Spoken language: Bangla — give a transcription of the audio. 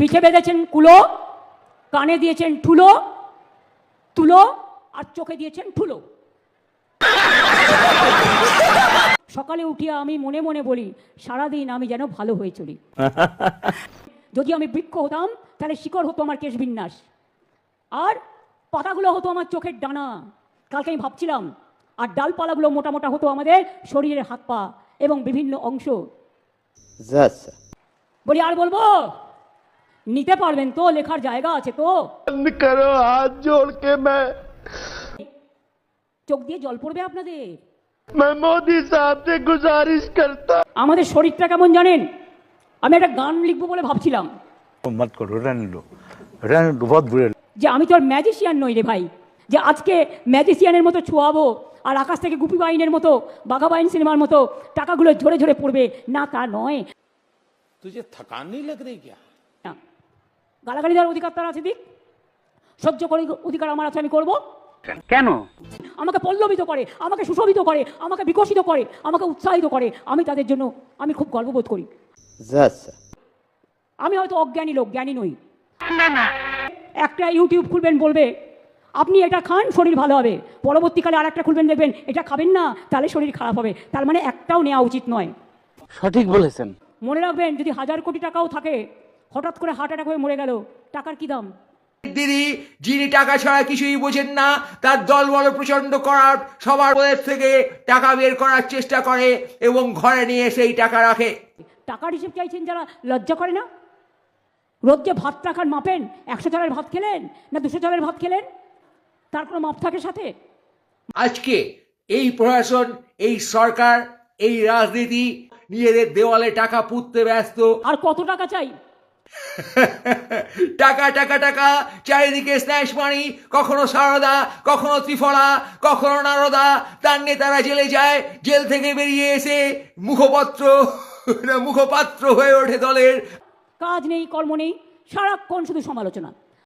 পিঠে বেঁধেছেন কুলো কানে দিয়েছেন ঠুলো তুলো আর চোখে দিয়েছেন ঠুলো। সকালে উঠিয়া আমি মনে মনে বলি সারাদিন আমি যেন ভালো হয়ে চলি। যদি আমি বৃক্ষ হতাম তাহলে শিকড় হতো আমার কেশ বিন্যাস। আর পাতাগুলো হতো আমার চোখের ডানা। কালকে আমি ভাবছিলাম আর ডালপালাগুলো মোটা মোটা হতো আমাদের শরীরের হাত পা এবং বিভিন্ন অংশ। বলি আর বলব? নিতে পারবেন তো লেখার জায়গা আছে তো बंद करो हाथ जोड़ के मैं চোখ দিয়ে জল পড়বে আপনাদের मैं मोदी साहब से गुजारिश करता আমাদের শরীরটা কেমন জানেন আমি একটা গান লিখবো বলে ভাবছিলাম मत करो रहने दो रहने दो बहुत बुरे যে আমি তো আর ম্যাজিশিয়ান নই রে ভাই যে আজকে ম্যাজিশিয়ানের মতো ছোঁয়াবো আর আকাশ থেকে গুপি বাইনের মতো বাঘা বাইন সিনেমার মতো টাকাগুলো ঝরে ঝরে পড়বে না তা নয় तुझे थकान नहीं लग रही क्या না গালাগালি দেওয়ার অধিকার তার আছে দিক। সহ্য করে অধিকার আমার আছে আমি করব। কেন? আমাকে পল্লবিত করে আমাকে সুশোভিত করে আমাকে বিকশিত করে আমাকে উৎসাহিত করে। আমি তাদের জন্য আমি খুব গর্ববোধ করি। আমি হয়তো অজ্ঞানী লোক জ্ঞানী নই। একটা ইউটিউব খুলবেন বলবে আপনি এটা খান শরীর ভালো হবে। পরবর্তীকালে আর একটা খুলবেন দেখবেন এটা খাবেন না তাহলে শরীর খারাপ হবে। তার মানে একটাও নেওয়া উচিত নয়। সঠিক বলেছেন। মনে রাখবেন যদি হাজার কোটি টাকাও থাকে হঠাৎ করে হার্ট অ্যাটাক হয়ে মরে গেল। টাকার কি দাম? দিদি যিনি টাকা ছাড়া কিছুই বোঝেন না তার দল বল প্রচণ্ড করার সবার থেকে টাকা বের করার চেষ্টা করে এবং ঘরে নিয়ে সেই টাকা রাখে। টাকার হিসেব চাইছেন যারা লজ্জা করে না? রোজ যে ভাত টাকার মাপেন একশো চালের ভাত খেলেন না দুশো চালের ভাত খেলেন? তার কোনো মাপ থাকে সাথে? আজকে এই প্রশাসন এই সরকার এই রাজনীতি নিজেদের দেওয়ালে টাকা পুঁততে ব্যস্ত। আর কত টাকা চাই? টাকা টাকা টাকা, চারিদিকে স্ন্যাশ পানি কখনো সারদা, কখনো ত্রিফলা, কখনো নারদা, তার নেতারা জেলে যায়, জেল থেকে বেরিয়ে এসে মুখপত্র মুখপাত্র হয়ে ওঠে দলের। কাজ নেই, কর্ম নেই, সারাক্ষণ শুধু সমালোচনা।